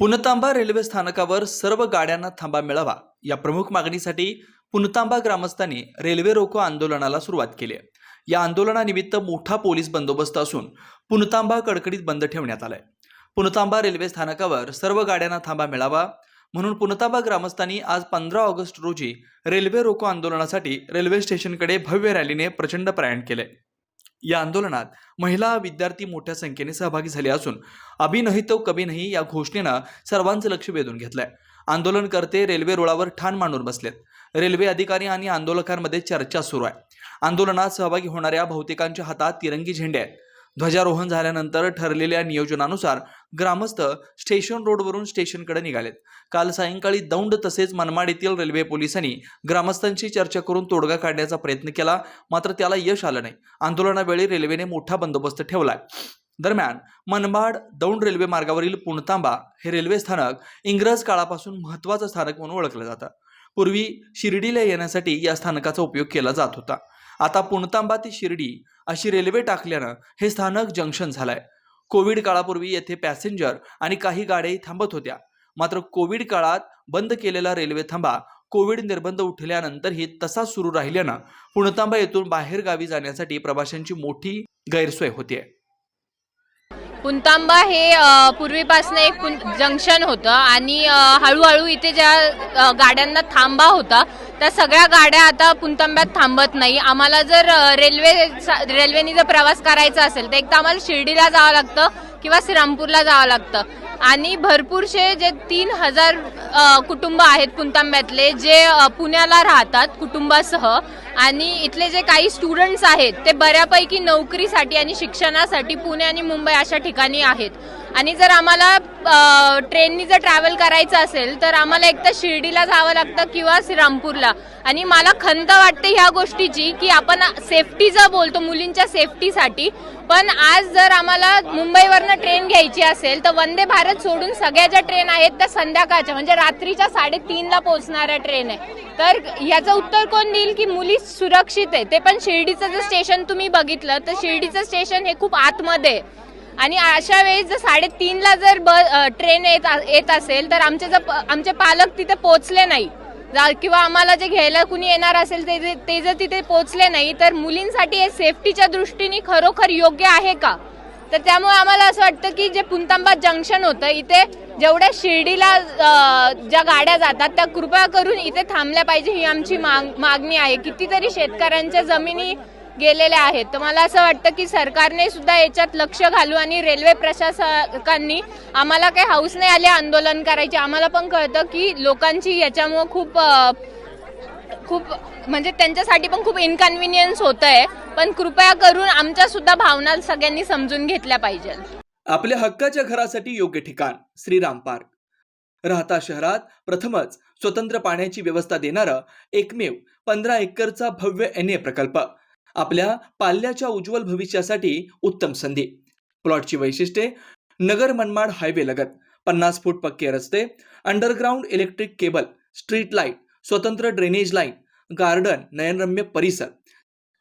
पुनतांबा railway स्थानकावर सर्व गाड्यांना थांबा मिळावा. या प्रमुख मागणीसाठी पुनतांबा ग्रामस्थांनी रेल्वे रोको आंदोलनाला सुरुवात केली आहे. या आंदोलनानिमित्त मोठा पोलीस बंदोबस्त असून पुनतांबा कडकडीत बंद ठेवण्यात आलाय. पुनतांबा रेल्वे स्थानकावर सर्व गाड्यांना थांबा मिळावा म्हणून पुनतांबा ग्रामस्थांनी आज पंधरा ऑगस्ट रोजी रेल्वे रोको आंदोलनासाठी रेल्वे स्टेशनकडे भव्य रॅलीने प्रचंड प्रयाण केले या आंदोलनात महिला विद्यार्थी मोठ्या संख्येने सहभागी झाले असून अभी नाही तो कभी नाही या घोषणेनं सर्वांचं लक्ष वेधून घेतलंय. आंदोलनकर्ते रेल्वे रुळावर ठाण मांडून बसलेत. रेल्वे अधिकारी आणि आंदोलकांमध्ये चर्चा सुरू आहे. आंदोलनात सहभागी होणाऱ्या बहुतेकांच्या हातात तिरंगी झेंडे आहेत. ध्वजारोहण झाल्यानंतर ठरलेल्या नियोजनानुसार ग्रामस्थ स्टेशन रोडवरून स्टेशनकडे निघालेत. काल सायंकाळी दौंड तसेच मनमाड येथील रेल्वे पोलिसांनी ग्रामस्थांशी चर्चा करून तोडगा काढण्याचा प्रयत्न केला मात्र त्याला यश आलं नाही. आंदोलनावेळी रेल्वेने मोठा बंदोबस्त ठेवलाय. दरम्यान मनमाड दौंड रेल्वे मार्गावरील पुणतांबा हे रेल्वे स्थानक इंग्रज काळापासून महत्त्वाचं स्थानक म्हणून ओळखलं जातं. पूर्वी शिर्डीला येण्यासाठी या स्थानकाचा उपयोग केला जात होता. आता पुणतांबा ते शिर्डी अशी रेल्वे टाकल्यानं हे स्थानक जंक्शन झालंय. कोविड काळापूर्वी येथे पॅसेंजर आणि काही गाड्याही थांबत होत्या. मात्र कोविड काळात बंद केलेला रेल्वे थांबा कोविड निर्बंध उठल्यानंतरही तसाच सुरू राहिल्यानं पुणतांबा येथून बाहेर गावी जाण्यासाठी प्रवाशांची मोठी गैरसोय होतीये. पुणतांबा हे पूर्वीपासून एक जंक्शन होतं आणि हळूहळू इथे ज्या गाड्यांना थांबा होता त्या सगळ्या गाड्या आता पुंतांब्यात थांबत नाही. आम्हाला जर रेल्वे रेल्वेने जर प्रवास करायचा असेल तर एक तर आम्हाला शिर्डीला जावं लागतं किंवा श्रीरामपूरला जावं लागतं. आणि भरपूरसे जे तीन हजार कुटुंब आहेत पुंतांब्यातले जे पुण्याला राहतात कुटुंबासह. आणि इथले जे काही स्टुडंट्स आहेत ते बऱ्यापैकी नोकरीसाठी आणि शिक्षणासाठी पुणे आणि मुंबई अशा ठिकाणी आहेत. आणि जर आम्हाला ट्रेननी जर ट्रॅव्हल करायचं असेल तर आम्हाला एक तर शिर्डीला जावं लागतं किंवा श्रीरामपूरला. आणि मला खंत वाटते ह्या गोष्टीची की आपण सेफ्टी जर बोलतो मुलींच्या सेफ्टीसाठी पण आज जर आम्हाला मुंबईवरनं ट्रेन घ्यायची असेल तर वंदे भारत सोडून सगळ्या ज्या ट्रेन आहेत त्या संध्याकाळच्या म्हणजे रात्रीच्या साडेतीनला पोहोचणाऱ्या ट्रेन आहे. तर ह्याचं उत्तर कोण देईल की मुली सुरक्षित आहे? ते पण शिर्डीचं जर स्टेशन तुम्ही बघितलं तर शिर्डीचं स्टेशन हे खूप आतमध्ये आहे. आणि अशा वेळेस जर साडेतीनला जर ब ट्रेन येत येत असेल तर आमचे जर प- आमचे पालक तिथे पोहोचले नाही. जा- किंवा आम्हाला जे घ्यायला कुणी येणार असेल ते जे- ते जर तिथे पोहोचले नाही तर मुलींसाठी हे सेफ्टीच्या दृष्टीने खरोखर योग्य आहे का? तर त्यामुळे आम्हाला असं वाटतं की जे पुंतांबा जंक्शन होतं इथे जेवढ्या शिर्डीला ज्या गाड्या जातात त्या कृपया करून इथे थांबल्या पाहिजे ही आमची माग मागणी आहे. कितीतरी शेतकऱ्यांच्या जमिनी गेलेल्या आहेत. तर मला असं वाटतं की सरकारने सुद्धा याच्यात लक्ष घालू आणि रेल्वे प्रशासकांनी आम्हाला काही हाऊस नाही आले आंदोलन करायचे. आम्हाला पण कळतं की लोकांची याच्यामुळं खूप खूप म्हणजे त्यांच्यासाठी पण खूप इनकन्व्हिनियन्स होत आहे पण कृपया करून आमच्या सुद्धा भावना सगळ्यांनी समजून घेतल्या पाहिजेत. आपल्या हक्काच्या घरासाठी योग्य ठिकाण श्रीराम पार्क. राहता शहरात प्रथमच स्वतंत्र पाण्याची व्यवस्था देणारं एकमेव पंधरा एकरचा भव्य एन ए प्रकल्प. आपल्या पाल्याच्या उज्ज्वल भविष्यासाठी उत्तम संधी. प्लॉटची वैशिष्ट्ये नगर मनमाड हायवे लगत पन्नास फूट पक्के रस्ते underground electric cable street light स्वतंत्र ड्रेनेज लाईन गार्डन नयनरम्य परिसर.